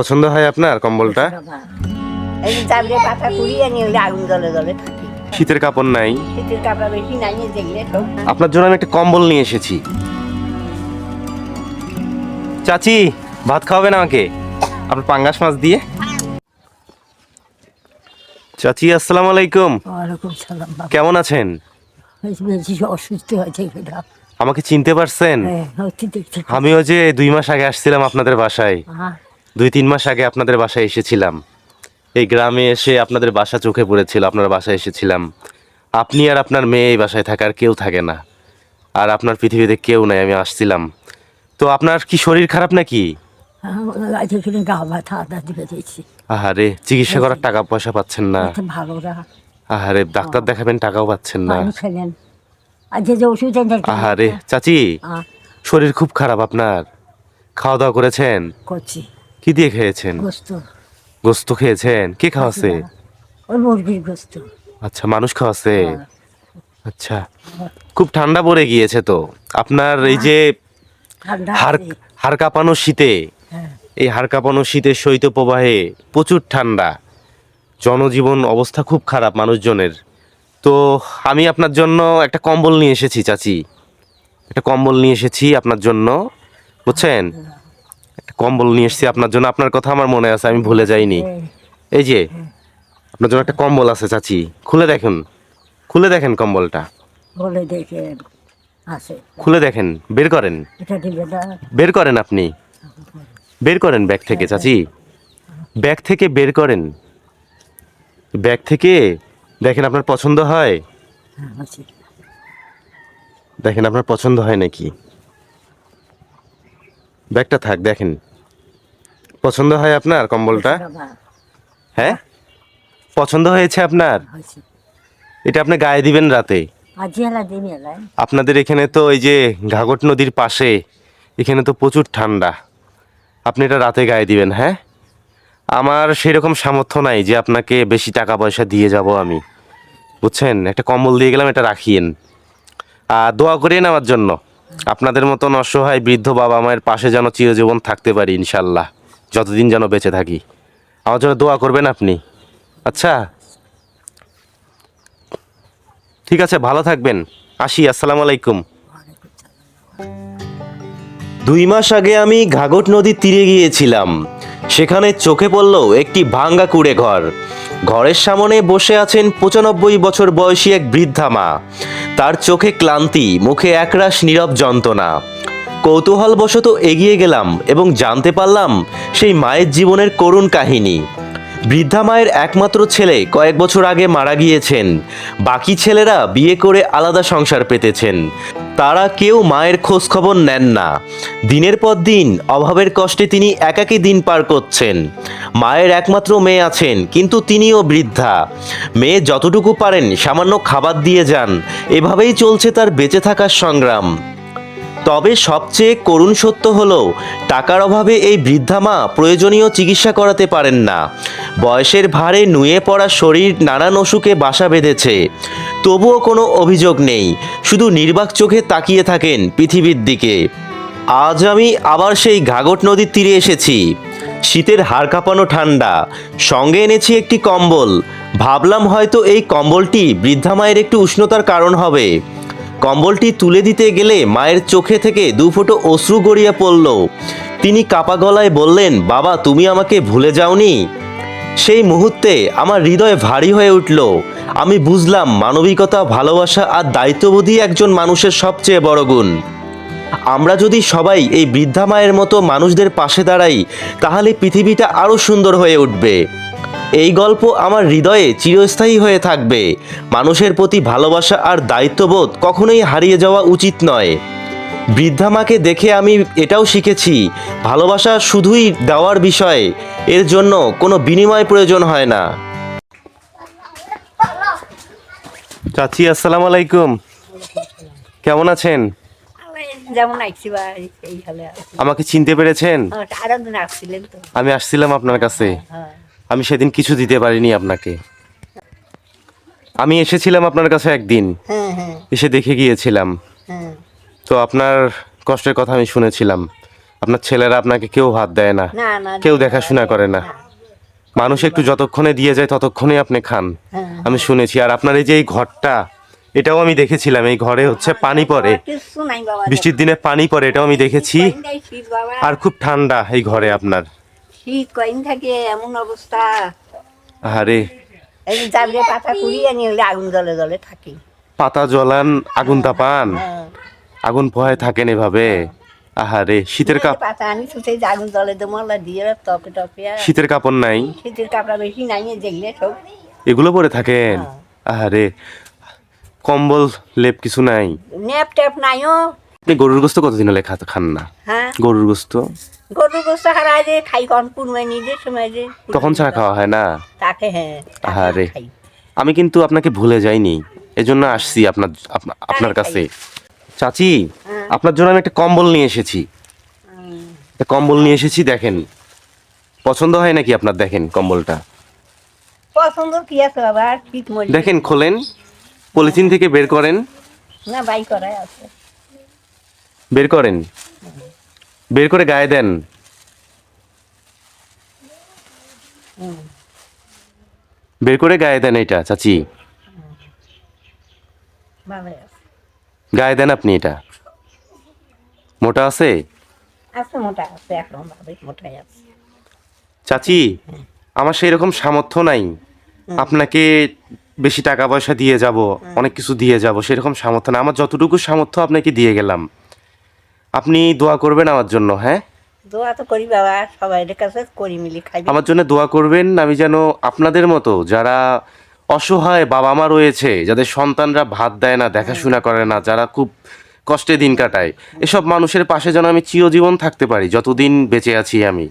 পছন্দ হয় আপনার কম্বলটা? এই চাবড়ে পাতা কুড়িয়ে নিয়ে আগুন জলে জলে থাকি। শীতের কাপড় নাই? শীতের কাপড় বেশি নাই দেখলে আপনার জন্য আমি একটা কম্বল নিয়ে এসেছি। চাচি ভাত খাওয়াবেন আমাকে? আপনার পাঙ্গাস মাছ দিয়ে? চাচি আসসালামু আলাইকুম। ওয়ালাইকুম সালাম কেমন আছেন? অসুস্থ হয়েছে আমাকে চিনতে পারছেন? হ্যাঁ দেখছি আমিও যে দুই মাস আগে আসছিলাম আপনাদের বাসায়। দুই তিন মাস আগে আপনাদের বাসায় এসেছিলাম। এই গ্রামে এসে আপনাদের বাসা চোখে পড়েছিল আপনার বাসায় এসেছিলাম। আপনি আর আপনার মেয়ে এই বাসায় থাকার কেউ থাকে না। আর আপনার পৃথিবীতে কেউ নাই আমি আসছিলাম। তো আপনার কি শরীর খারাপ নাকি? আহারে চিকিৎসা করার টাকা পয়সা পাচ্ছেন না। আহারে ডাক্তার দেখাবেন টাকাও পাচ্ছেন না। আহারে চাচি শরীর খুব খারাপ আপনার। খাওয়া দাওয়া করেছেন? করছি। কি দিয়ে খেয়েছেন? গোস্ত। গোস্ত খেয়েছেন? কে খাওয়াছে? ওই মুরগির গোস্ত। আচ্ছা মানুষ খাওয়াছে? হ্যাঁ। আচ্ছা খুব ঠান্ডা পড়ে গিয়েছে তো। আপনার এই যে ঠান্ডা হাড় হাড় কাঁপানো শীতে হ্যাঁ। এই হাড় কাঁপানো শীতের শৈত প্রবাহে প্রচুর ঠান্ডা। জনজীবন অবস্থা খুব খারাপ মানুষজনের। তো আমি আপনার জন্য একটা কম্বল নিয়ে এসেছি চাচি। একটা কম্বল নিয়ে এসেছি আপনার জন্য বুঝছেন? কম্বল নিয়ে এসেছি আপনার জন্য আপনার কথা আমার মনে আছে আমি ভুলে যাইনি। এই, যে আপনার জন্য একটা কম্বল আছে চাচি খুলে দেখেন খুলে দেখেন কম্বলটা। বলে দেখে আছে। খুলে দেখেন বের করেন। বের করেন আপনি। বের করেন ব্যাগ থেকে চাচি। ব্যাগ থেকে বের করেন। ব্যাগ থেকে দেখেন আপনার পছন্দ হয়? হ্যাঁ, দেখেন আপনার পছন্দ হয় নাকি? ব্যাগটা থাক দেখেন। পছন্দ হয় আপনার কম্বলটা? হ্যাঁ। পছন্দ হয়েছে আপনার? এটা আপনি গায়ে দিবেন রাতে? আপনাদের এখানে তো এই যে ঘাঘট নদীর পাশে এখানে তো প্রচুর ঠান্ডা। আপনি এটা রাতে গায়ে দিবেন হ্যাঁ? আমার সেরকম সামর্থ্য নাই যে আপনাকে বেশি টাকা পয়সা দিয়ে যাব আমি। বুঝছেন? একটা কম্বল দিয়ে গেলাম এটা রাখিয়েন। আর দোয়া করিয়েন আমার জন্য। আপনাদের মতন অসহায় বৃদ্ধ বাবা মায়ের পাশে যেন চিরজীবন থাকতে পারি ইনশাল্লাহ। যতদিন যেন বেঁচে থাকি। আমার জন্য দোয়া করবেন আপনি। আচ্ছা। ঠিক আছে, ভালো থাকবেন। আসি, আসসালামু আলাইকুম। দুই মাস আগে আমি ঘাগট নদীর তীরে গিয়েছিলাম। সেখানে চোখে পড়ল একটি ভাঙ্গা কুড়ে ঘর। ঘরের সামনে বসে আছেন পঁচানব্বই বছর বয়সী এক বৃদ্ধা মা। তার চোখে ক্লান্তি, মুখে একরাশ নীরব যন্ত্রণা। কৌতূহলবশত এগিয়ে গেলাম এবং জানতে পারলাম সেই মায়ের জীবনের করুণ কাহিনী। বৃদ্ধা মায়ের একমাত্র ছেলে কয়েক বছর আগে মারা গিয়েছেন। বাকি ছেলেরা বিয়ে করে আলাদা সংসার পেতেছেন। তারা কেউ মায়ের খোঁজ খবর নেন না। দিনের পর দিন অভাবের কষ্টে তিনি একাকী দিন পার করছেন। মায়ের একমাত্র মেয়ে আছেন, কিন্তু তিনিও বৃদ্ধা। মেয়ে যতটুকু পারেন সামান্য খাবার দিয়ে যান। এভাবেই চলছে তার বেঁচে থাকার সংগ্রাম। তবে সবচেয়ে করুণ সত্য হল, টাকার অভাবে এই বৃদ্ধা মা প্রয়োজনীয় চিকিৎসা করাতে পারেন না। বয়সের ভারে নুয়ে পড়া শরীর নানান অসুখে বাসা বেঁধেছে। তবুও কোনো অভিযোগ নেই, শুধু নির্বাক চোখে তাকিয়ে থাকেন পৃথিবীর দিকে। আজ আমি আবার সেই ঘাগট নদীর তীরে এসেছি। শীতের হাড় কাঁপানো ঠান্ডা, সঙ্গে এনেছি একটি কম্বল। ভাবলাম হয়তো এই কম্বলটি বৃদ্ধা মায়ের একটু উষ্ণতার কারণ হবে। কম্বলটি তুলে দিতে গেলে মায়ের চোখে থেকে দু ফোঁটো অশ্রু গড়িয়ে পড়ল। তিনি কাপা গলায় বললেন, বাবা, তুমি আমাকে ভুলে যাওনি? সেই মুহূর্তে আমার হৃদয় ভারী হয়ে উঠল। আমি বুঝলাম, মানবিকতা, ভালোবাসা আর দায়িত্ববোধই একজন মানুষের সবচেয়ে বড় গুণ। আমরা যদি সবাই এই বৃদ্ধা মায়ের মতো মানুষদের পাশে দাঁড়াই, তাহলে পৃথিবীটা আরও সুন্দর হয়ে উঠবে। এই গল্প আমার হৃদয়ে চিরস্থায়ী হয়ে থাকবে। মানুষের প্রতি ভালোবাসা আর দায়িত্ববোধ কখনোই হারিয়ে যাওয়া উচিত নয়। বৃদ্ধা মাকে দেখে আমি এটাও শিখেছি ভালোবাসা শুধুই দেওয়ার বিষয় এর জন্য কোনো বিনিময় প্রয়োজন হয় না। চাচি আসসালামু আলাইকুম। কেমন আছেন? যেমন আইছি আমাকে চিনতে পেরেছেন? আমি আসছিলাম আপনার কাছে। হ্যাঁ। আমি সেদিন কিছু দিতে পারিনি আপনাকে। আমি এসেছিলাম আপনার কাছে একদিন। হ্যাঁ হ্যাঁ। এসে দেখে গিয়েছিলাম। হ্যাঁ। তো আপনার কষ্টের কথা আমি শুনেছিলাম। আপনার ছেলেরা আপনাকে কেউ ভাত দেয় না। কেউ দেখাশোনা করে না। মানুষ একটু যতক্ষণে দিয়ে যায় ততক্ষণে আপনি খান। আমি শুনেছি। আর আপনার এই যে এই ঘরটা এটাও আমি দেখেছিলাম। এই ঘরে হচ্ছে পানি পড়ে। বৃষ্টির দিনে পানি পড়ে এটাও আমি দেখেছি। আর খুব ঠান্ডা এই ঘরে আপনার। শীত কইন থাকে এমন অবস্থা। আরে এই জাবরে পাতা কুড়িয়ে নিয়ে হলে আগুন জলে জলে থাকি। পাতা জ্বলান আগুন তাপান? হ্যাঁ। আগুন পোহায় থাকেন এভাবে? আহারে শীতের কাপ পাতা আনি শুতে যে আগুন জলে দমলা দিয়ে টপে টপে শীতের কাপড় নাই? শীতের কাপড়া বেশি নাই যেগুলো সব। এগুলো পরে থাকেন? আহারে কম্বল লেপ কিছু নাই? নেপ টেপ নাইও গরুর গোস্ত কতদিন হলে খা- খান না? হ্যাঁ। গরুর গোস্ত? গরু গোস্ত হারায় যে খাই কন পুনমে নিজের সময় যে তখন ছাড়া খাওয়া হয় না? তাকে হ্যাঁ তাকে আহারে। খাই। আমি কিন্তু আপনাকে ভুলে যাইনি। এজন্য আসছি আপনার আপনা- আপনার কাছে। চাচি হ্যাঁ। আপনার জন্য আমি একটা কম্বল নিয়ে এসেছি। একটা কম্বল নিয়ে এসেছি দেখেন। পছন্দ হয় নাকি আপনার? দেখেন কম্বলটা। পছন্দ কি আছে বাবা? আর শীত মরি দেখেন খোলেন। পলিথিন থেকে বের করেন। না বাই করাই আছে। বের করেন। বের করে গায়ে দেন। বের করে গায়ে দেন এটা চাচি। গায়ে দেন আপনি এটা। মোটা আছে? চাচি আমার সেই রকম সামর্থ্য নাই। আপনাকে বেশি টাকা পয়সা দিয়ে যাব অনেক কিছু দিয়ে যাব সেরকম সামর্থ্য না আমার যতটুকু সামর্থ্য আপনাকে দিয়ে গেলাম। আপনি দোয়া করবেন আমার জন্য হ্যাঁ? দোয়া তো করি বাবা সবাই কাছে করি মিলি খাই। আমার জন্য দোয়া করবেন আমি যেন আপনাদের মতো যারা অসহায় বাবা মা রয়েছে যাদের সন্তানরা ভাত দেয় না দেখাশোনা করে না যারা খুব কষ্টে দিন কাটায় এসব মানুষের পাশে যেন আমি চিরজীবন থাকতে পারি যতদিন বেঁচে আছি আমি।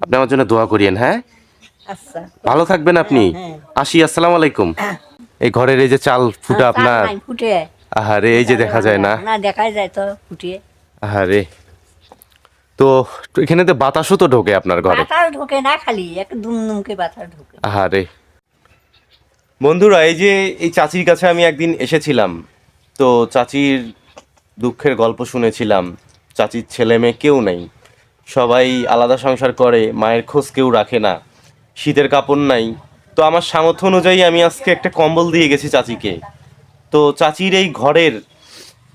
আপনি আমার জন্য দোয়া করিয়েন হ্যাঁ? আচ্ছা। ভালো থাকবেন আপনি। হ্যাঁ। আসি আসসালামু আলাইকুম। এই ঘরের এই যে চাল ফুটা আপনার। ফুটে। আহারে এই যে দেখা যায় না। না দেখাই যায় তো ফুটিয়ে। আহারে। তো এখানে তো বাতাসও তো ঢোকে আপনার ঘরে। বাতাস ঢোকে না খালি এক দুম দুমকে বাতাস ঢোকে। আহারে। বন্ধুরা এই যে এই চাচির কাছে আমি একদিন এসেছিলাম তো চাচির দুঃখের গল্প শুনেছিলাম। চাচির ছেলে মেয়ে কেউ নেই। সবাই আলাদা সংসার করে মায়ের খোঁজ কেউ রাখে না। শীতের কাপড় নাই। তো আমার সামর্থ্য অনুযায়ী আমি আজকে একটা কম্বল দিয়ে গেছি চাচিকে। তো চাচির এই ঘরের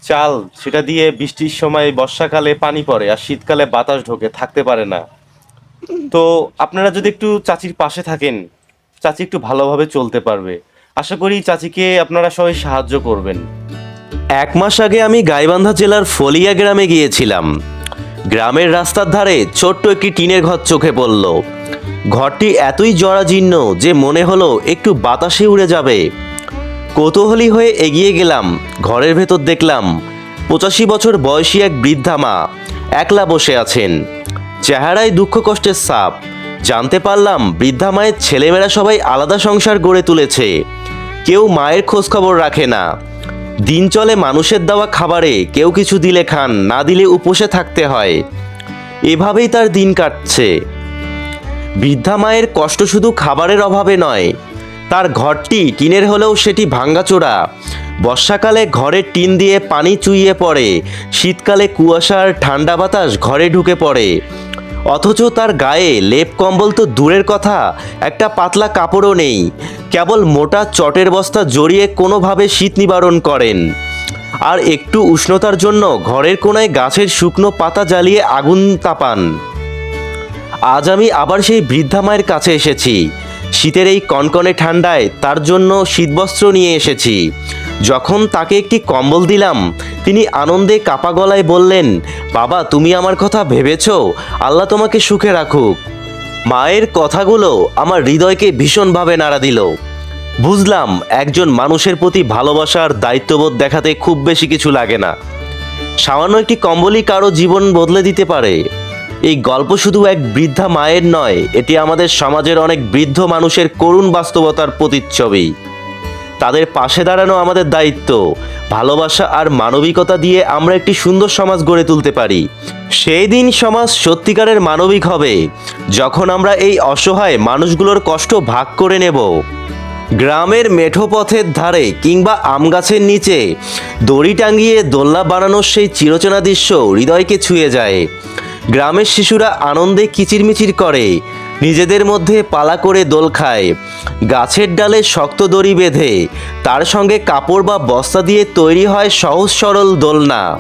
চাল, সেটা দিয়ে বৃষ্টির সময় বর্ষাকালে পানি পড়ে আর শীতকালে বাতাস ঢোকে, থাকতে পারে না। তো আপনারা যদি একটু চাচির পাশে থাকেন, চাচি একটু ভালোভাবে চলতে পারবে। আশা করি চাচিকে আপনারা সবাই সাহায্য করবেন। এক মাস আগে আমি গাইবান্ধা জেলার ফলিয়া গ্রামে গিয়েছিলাম। গ্রামের রাস্তার ধারে ছোট্ট একটি টিনের ঘর চোখে পড়ল। ঘরটি এতই জরাজীর্ণ যে মনে হলো একটু বাতাসে উড়ে যাবে। কৌতূহলী হয়ে এগিয়ে গেলাম, ঘরের ভেতর দেখলাম পঁচাশি বছর বয়সী এক বৃদ্ধা মা একলা বসে আছেন। চেহারায় দুঃখ কষ্টের সাপ জানতে পারলাম বৃদ্ধা মায়ের ছেলেমেয়েরা সবাই আলাদা সংসার গড়ে তুলেছে। কেউ মায়ের খোঁজ খবর রাখে না। দিন চলে মানুষের দেওয়া খাবারে কেউ কিছু দিলে খান, না দিলে উপসে থাকতে হয়। এভাবেই তার দিন কাটছে। বৃদ্ধা মায়ের কষ্ট শুধু খাবারের অভাবে নয় তার ঘরটি টিনের হলেও সেটি ভাঙ্গাচোরা। বর্ষাকালে ঘরের টিন দিয়ে পানি চুইয়ে পড়ে। শীতকালে কুয়াশার ঠান্ডা বাতাস ঘরে ঢুকে পড়ে। অথচ তার গায়ে লেপ কম্বল তো দূরের কথা, একটা পাতলা কাপড়ও নেই। কেবল মোটা চটের বস্তা জড়িয়ে কোনোভাবে শীত নিবারণ করেন। আর একটু উষ্ণতার জন্য ঘরের কোনায় গাছের শুকনো পাতা জ্বালিয়ে আগুন তাপান। আজ আমি আবার সেই বৃদ্ধা মায়ের কাছে এসেছি। শীতের এই কনকনে ঠান্ডায় তার জন্য শীতবস্ত্র নিয়ে এসেছি। যখন তাকে একটি কম্বল দিলাম, তিনি আনন্দে কাপা গলায় বললেন, বাবা, তুমি আমার কথা ভেবেছ? আল্লাহ তোমাকে সুখে রাখুক। মায়ের কথাগুলো আমার হৃদয়কে ভীষণভাবে নাড়া দিল। বুঝলাম, একজন মানুষের প্রতি ভালোবাসার দায়িত্ববোধ দেখাতে খুব বেশি কিছু লাগে না। সামান্য একটি কম্বলই কারও জীবন বদলে দিতে পারে। এই গল্প শুধু এক বৃদ্ধা মায়ের নয়, এটি আমাদের সমাজের অনেক বৃদ্ধ মানুষের করুণ বাস্তবতার প্রতিচ্ছবি। তাদের পাশে দাঁড়ানো আমাদের দায়িত্ব, ভালোবাসা আর মানবিকতা দিয়ে আমরা একটি সুন্দর সমাজ গড়ে তুলতে পারি। সেই দিন সমাজ সত্যিকারের মানবিক হবে, যখন আমরা এই অসহায় মানুষগুলোর কষ্ট ভাগ করে নেব। গ্রামের মেঠো পথের ধারে কিংবা আম গাছের নিচে দড়ি টাঙ্গিয়ে দোলনা বানানোর সেই চিরচেনা দৃশ্য হৃদয়কে ছুঁয়ে যায়। গ্রামের শিশুরা আনন্দে কিচিরমিচির করে। নিজেদের মধ্যে পালা করে দোল খায়। গাছের ডালে শক্ত দড়ি বেঁধে, তার সঙ্গে কাপড় বা বস্তা দিয়ে তৈরি হয় সহজ সরল দোলনা।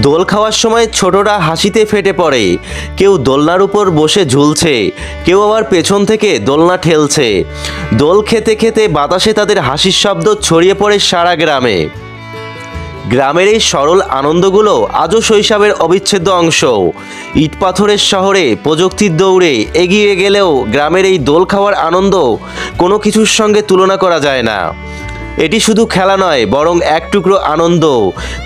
দোল খাওয়ার সময় ছোটরা হাসিতে ফেটে পড়ে। কেউ দোলনার উপর বসে ঝুলছে, কেউ আবার পেছন থেকে দোলনা ঠেলছে। দোল খেতে খেতে বাতাসে তাদের হাসির শব্দ ছড়িয়ে পড়ে সারা গ্রামে। গ্রামের এই সরল আনন্দগুলো আজও শৈশবের অবিচ্ছেদ্য অংশ। ইট পাথরের শহরে প্রযুক্তির দৌড়ে এগিয়ে গেলেও গ্রামের এই দোল খাওয়ার আনন্দ কোনো কিছুর সঙ্গে তুলনা করা যায় না। এটি শুধু খেলা নয়, বরং এক টুকরো আনন্দ,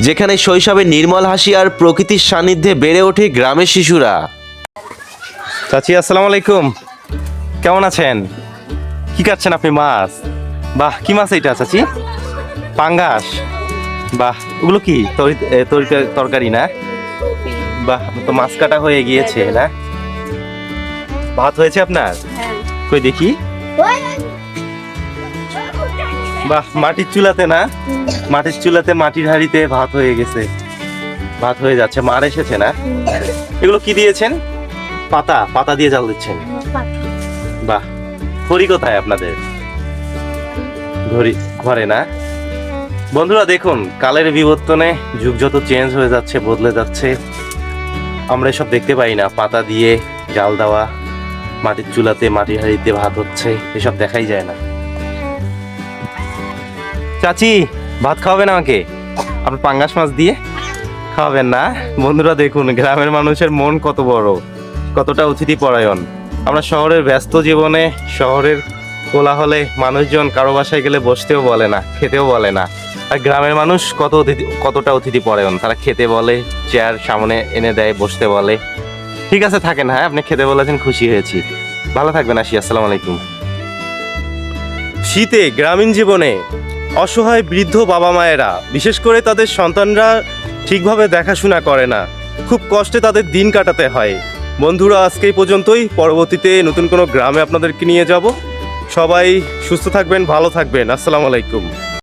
যেখানে শৈশবের নির্মল হাসি আর প্রকৃতির সান্নিধ্যে বেড়ে ওঠে গ্রামের শিশুরা। চাচি, আসসালামু আলাইকুম। কেমন আছেন? কি কাটছেন আপনি মাছ? বাহ, কি মাছ এটা চাচি? পাঙ্গাস। বাহ, ওগুলো কি? তরি- তরি- তরকারি না? বাহ, তো মাছ কাটা হয়ে গিয়েছে, না? ভাত হয়েছে আপনার? কই দেখি। বাহ, মাটির চুলাতে না? মাটির চুলাতে মাটির হাঁড়িতে ভাত হয়ে গেছে। ভাত হয়ে যাচ্ছে, মার এসেছে, না? এগুলো কি দিয়েছেন? পাতা পাতা দিয়ে জাল দিচ্ছেন? বাহ, খড়ি কোথায় আপনাদের? ঘড়ি, ঘরে না? বন্ধুরা, দেখুন, কালের বিবর্তনে যুগ যত চেঞ্জ হয়ে যাচ্ছে, বদলে যাচ্ছে, আমরা এসব দেখতে পাই না। পাতা দিয়ে জাল দেওয়া, মাটির চুলাতে, মাটির হাঁড়িতে ভাত হচ্ছে, এসব দেখাই যায় না। চাচি, ভাত খাওয়াবেন আমাকে? আপনার পাঙ্গাস মাছ দিয়ে খাওয়াবেন না? বন্ধুরা, দেখুন, গ্রামের মানুষের মন কত বড়, কতটা অতিথি পরায়ণ। আমরা শহরের ব্যস্ত জীবনে, শহরের কোলাহলে মানুষজন কারও বাসায় গেলে বসতেও বলে না, খেতেও বলে না। আর গ্রামের মানুষ কত অতিথি, কতটা অতিথি পরায়ণ তারা খেতে বলে চেয়ার সামনে এনে দেয়, বসতে বলে। ঠিক আছে, থাকেন হ্যাঁ আপনি খেতে বলেছেন, খুশি হয়েছি। ভালো থাকবেন, আসি, আসসালামু আলাইকুম। শীতে, গ্রামীণ জীবনে অসহায় বৃদ্ধ বাবা মায়েরা, বিশেষ করে তাদের সন্তানরা ঠিকভাবে দেখাশোনা করে না। খুব কষ্টে তাদের দিন কাটাতে হয়। বন্ধুরা, আজকে পর্যন্তই। পরবর্তীতে নতুন কোনো গ্রামে আপনাদেরকে নিয়ে যাব। সবাই সুস্থ থাকবেন, ভালো থাকবেন। আসসালামু আলাইকুম।